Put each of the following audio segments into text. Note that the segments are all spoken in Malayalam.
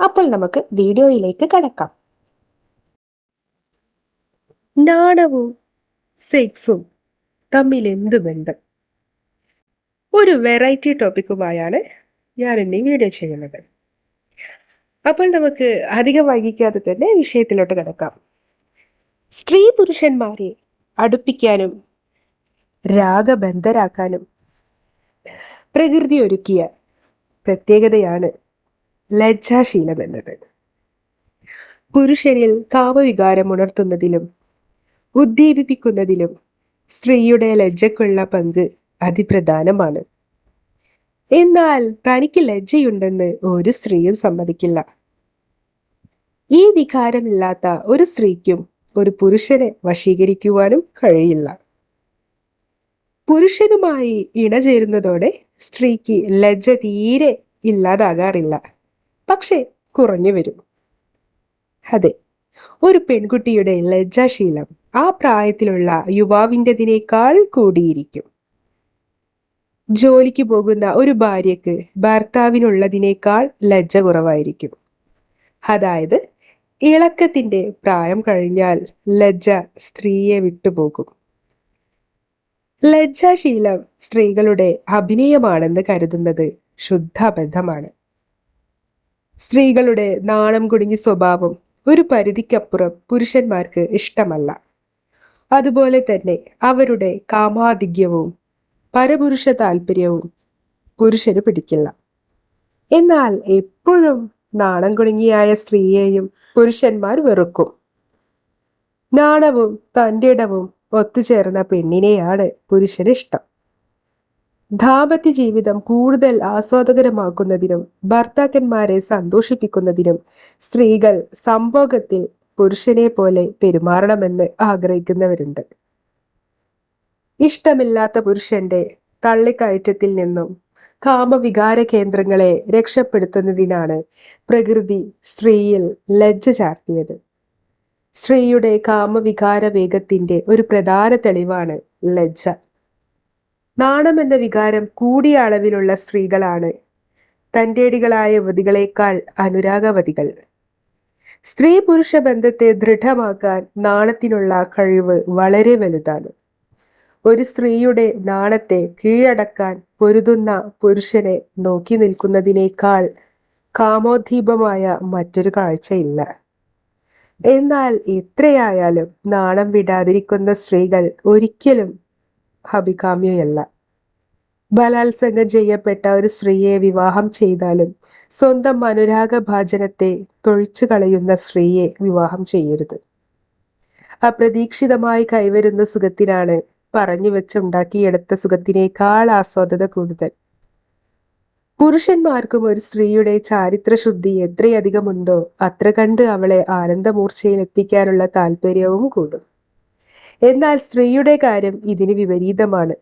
അപ്പോൾ നമുക്ക് വീഡിയോയിലേക്ക് കടക്കാം. നാണവും സെക്സും തമ്മിൽ എന്ത് ബന്ധം? ഒരു വെറൈറ്റി ടോപ്പിക്കുമായാണ് ഞാൻ ഇന്ന് വീഡിയോ ചെയ്യുന്നത്. അപ്പോൾ നമുക്ക് അധികം വൈകിക്കാതെ തന്നെ വിഷയത്തിലോട്ട് കിടക്കാം. സ്ത്രീ പുരുഷന്മാരെ അടുപ്പിക്കാനും രാഗബന്ധരാക്കാനും പ്രകൃതി ഒരുക്കിയ പ്രത്യേകതയാണ് ലജ്ജാശീലം എന്നത് പുരുഷനിൽ കാമവികാരം ഉണർത്തുന്നതിലും ഉദ്ദീപിപ്പിക്കുന്നതിലും സ്ത്രീയുടെ ലജ്ജക്കുള്ള പങ്ക് അതിപ്രധാനമാണ്. എന്നാൽ തനിക്ക് ലജ്ജയുണ്ടെന്ന് ഒരു സ്ത്രീയും സമ്മതിക്കില്ല. ഈ വികാരമില്ലാത്ത ഒരു സ്ത്രീക്കും ഒരു പുരുഷനെ വശീകരിക്കുവാനും കഴിയില്ല. പുരുഷനുമായി ഇണചേരുന്നതോടെ സ്ത്രീക്ക് ലജ്ജ തീരെ ഇല്ലാതാകാറില്ല. പക്ഷെ കുറഞ്ഞു വരും. അതെ ഒരു പെൺകുട്ടിയുടെ ലജ്ജാശീലം ആ പ്രായത്തിലുള്ള യുവാവിന്റെതിനേക്കാൾ കൂടിയിരിക്കും. ജോലിക്ക് പോകുന്ന ഒരു ഭാര്യയ്ക്ക് ഭർത്താവിനുള്ളതിനേക്കാൾ ലജ്ജ കുറവായിരിക്കും. അതായത് ഇളക്കത്തിന്റെ പ്രായം കഴിഞ്ഞാൽ ലജ്ജ സ്ത്രീയെ വിട്ടുപോകും. ലജ്ജാശീലം സ്ത്രീകളുടെ അഭിനയമാണെന്ന് കരുതുന്നത് ശുദ്ധാബദ്ധമാണ്. സ്ത്രീകളുടെ നാണം കുടുങ്ങി സ്വഭാവം ഒരു പരിധിക്കപ്പുറം പുരുഷന്മാർക്ക് ഇഷ്ടമല്ല. അതുപോലെ തന്നെ അവരുടെ കാമാധിക്യവും പരപുരുഷ താല്പര്യവും പുരുഷന് പിടിക്കില്ല. എന്നാൽ എപ്പോഴും നാണം കുടുങ്ങിയായ സ്ത്രീയെയും പുരുഷന്മാർ വെറുക്കും. നാണവും തന്റെ ഇടവും ഒത്തുചേർന്ന പെണ്ണിനെയാണ് പുരുഷന് ഇഷ്ടം ദാമ്പത്യ ജീവിതം കൂടുതൽ ആസ്വാദകരമാക്കുന്നതിനും ഭർത്താക്കന്മാരെ സന്തോഷിപ്പിക്കുന്നതിനും സ്ത്രീകൾ സംഭോഗത്തിൽ പുരുഷനെ പോലെ പെരുമാറണമെന്ന് ആഗ്രഹിക്കുന്നവരുണ്ട്. ഇഷ്ടമില്ലാത്ത പുരുഷന്റെ തള്ളിക്കയറ്റത്തിൽ നിന്നും കാമവികാര കേന്ദ്രങ്ങളെ രക്ഷപ്പെടുത്തുന്നതിനാണ് പ്രകൃതി സ്ത്രീയിൽ ലജ്ജ ചാർത്തിയത്. സ്ത്രീയുടെ കാമവികാര വേഗത്തിന്റെ ഒരു പ്രധാന തെളിവാണ് ലജ്ജ. നാണം എന്ന വികാരം കൂടിയ അളവിലുള്ള സ്ത്രീകളാണ്. തന്റെടികളായ യുവതികളേക്കാൾ അനുരാഗവതികൾ സ്ത്രീ പുരുഷ ബന്ധത്തെ ദൃഢമാക്കാൻ നാണത്തിനുള്ള കഴിവ് വളരെ വലുതാണ്. ഒരു സ്ത്രീയുടെ നാണത്തെ കീഴടക്കാൻ പൊരുതുന്ന പുരുഷനെ നോക്കി നിൽക്കുന്നതിനേക്കാൾ കാമോദ്ദീപമായ മറ്റൊരു കാഴ്ചയില്ല. എന്നാൽ എത്രയായാലും നാണം വിടാതിരിക്കുന്ന സ്ത്രീകൾ ഒരിക്കലും അഭികാമ്യയല്ല ബലാത്സംഗം ചെയ്യപ്പെട്ട ഒരു സ്ത്രീയെ വിവാഹം ചെയ്താലും സ്വന്തം അനുരാഗ ഭാജനത്തെ തൊഴിച്ചു കളയുന്ന സ്ത്രീയെ വിവാഹം ചെയ്യരുത്. അപ്രതീക്ഷിതമായി കൈവരുന്ന സുഖത്തിനാണ് പറഞ്ഞു വെച്ചുണ്ടാക്കിയെടുത്ത സുഖത്തിനേക്കാൾ ആസ്വാദത കൂടുതൽ. പുരുഷന്മാർക്കും ഒരു സ്ത്രീയുടെ ചാരിത്ര ശുദ്ധി എത്രയധികമുണ്ടോ അത്ര കണ്ട് അവളെ ആനന്ദമൂർച്ചയിൽ എത്തിക്കാനുള്ള താല്പര്യവും കൂടും. എന്നാൽ സ്ത്രീയുടെ കാര്യം ഇതിന് വിപരീതമാണ്.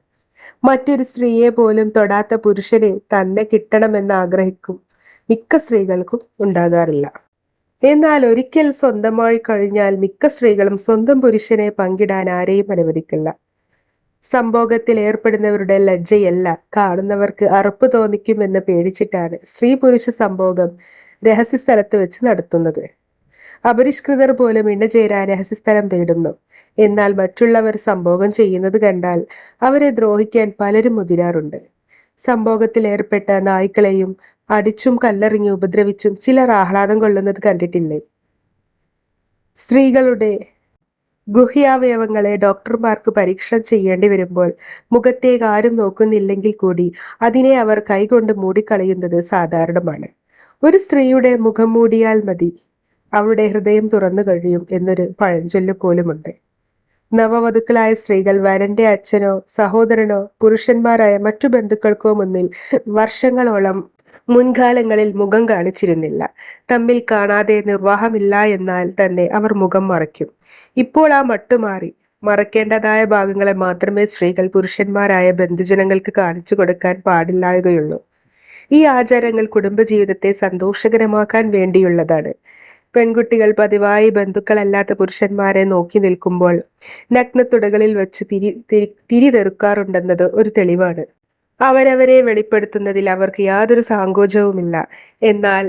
മറ്റൊരു സ്ത്രീയെ പോലും തൊടാത്ത പുരുഷനെ തന്നെ കിട്ടണമെന്ന് ആഗ്രഹിക്കും മിക്ക സ്ത്രീകൾക്കും ഉണ്ടാകാറില്ല. എന്നാൽ ഒരിക്കൽ സ്വന്തമായി കഴിഞ്ഞാൽ മിക്ക സ്ത്രീകളും സ്വന്തം പുരുഷനെ പങ്കിടാൻ ആരെയും അനുവദിക്കില്ല. സംഭോഗത്തിൽ ഏർപ്പെടുന്നവരുടെ ലജ്ജയല്ല കാണുന്നവർക്ക് അറപ്പ് തോന്നിക്കുമെന്ന് പേടിച്ചിട്ടാണ് സ്ത്രീ പുരുഷ സംഭോഗം രഹസ്യ സ്ഥലത്ത് വെച്ച് നടത്തുന്നത്. അപരിഷ്കൃതർ പോലും ഇണചേരാൻ രഹസ്യസ്ഥലം തേടുന്നു. എന്നാൽ മറ്റുള്ളവർ സംഭോഗം ചെയ്യുന്നത് കണ്ടാൽ അവരെ ദ്രോഹിക്കാൻ പലരും മുതിരാറുണ്ട്. സംഭോഗത്തിൽ ഏർപ്പെട്ട നായ്ക്കളെയും അടിച്ചും കല്ലെറിഞ്ഞു ഉപദ്രവിച്ചും ചിലർ ആഹ്ലാദം കൊള്ളുന്നത് കണ്ടിട്ടില്ലേ? സ്ത്രീകളുടെ ഗുഹ്യാവയവങ്ങളെ ഡോക്ടർമാർക്ക് പരീക്ഷണം ചെയ്യേണ്ടി വരുമ്പോൾ മുഖത്തേക്ക് ആരും നോക്കുന്നില്ലെങ്കിൽ കൂടി അതിനെ അവർ കൈകൊണ്ട് മൂടിക്കളയുന്നത് സാധാരണമാണ്. ഒരു സ്ത്രീയുടെ മുഖം മൂടിയാൽ മതി. അവളുടെ ഹൃദയം തുറന്നു കഴിയും എന്നൊരു പഴഞ്ചൊല്ല് പോലുമുണ്ട്. നവവധുക്കളായ സ്ത്രീകൾ വരന്റെ അച്ഛനോ സഹോദരനോ പുരുഷന്മാരായ മറ്റു ബന്ധുക്കൾക്കോ മുന്നിൽ വർഷങ്ങളോളം മുൻകാലങ്ങളിൽ മുഖം കാണിച്ചിരുന്നില്ല. തമ്മിൽ കാണാതെ നിർവാഹമില്ല എന്നാൽ തന്നെ അവർ മുഖം മറയ്ക്കും. ഇപ്പോൾ ആ മട്ടുമാറി മറക്കേണ്ടതായ ഭാഗങ്ങളെ മാത്രമേ സ്ത്രീകൾ പുരുഷന്മാരായ ബന്ധുജനങ്ങൾക്ക് കാണിച്ചു കൊടുക്കാൻ പാടില്ലായകയുള്ളൂ. ഈ ആചാരങ്ങൾ കുടുംബജീവിതത്തെ സന്തോഷകരമാക്കാൻ വേണ്ടിയുള്ളതാണ്. പെൺകുട്ടികൾ പതിവായി ബന്ധുക്കളല്ലാത്ത പുരുഷന്മാരെ നോക്കി നിൽക്കുമ്പോൾ നഗ്നത്തുടകളിൽ വെച്ച് തിരി തിരി തെറുക്കാറുണ്ടെന്നത് ഒരു തെളിവാണ്. അവരവരെ വെളിപ്പെടുത്തുന്നതിൽ അവർക്ക് യാതൊരു സങ്കോചവുമില്ല. എന്നാൽ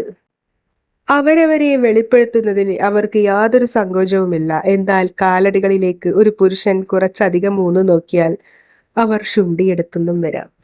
അവരവരെ വെളിപ്പെടുത്തുന്നതിൽ അവർക്ക് യാതൊരു സങ്കോചവുമില്ല. എന്നാൽ കാലടികളിലേക്ക് ഒരു പുരുഷൻ കുറച്ചധികം മൂന്ന് നോക്കിയാൽ അവർ ശുണ്ടിയെടുത്തെന്നും വരാം.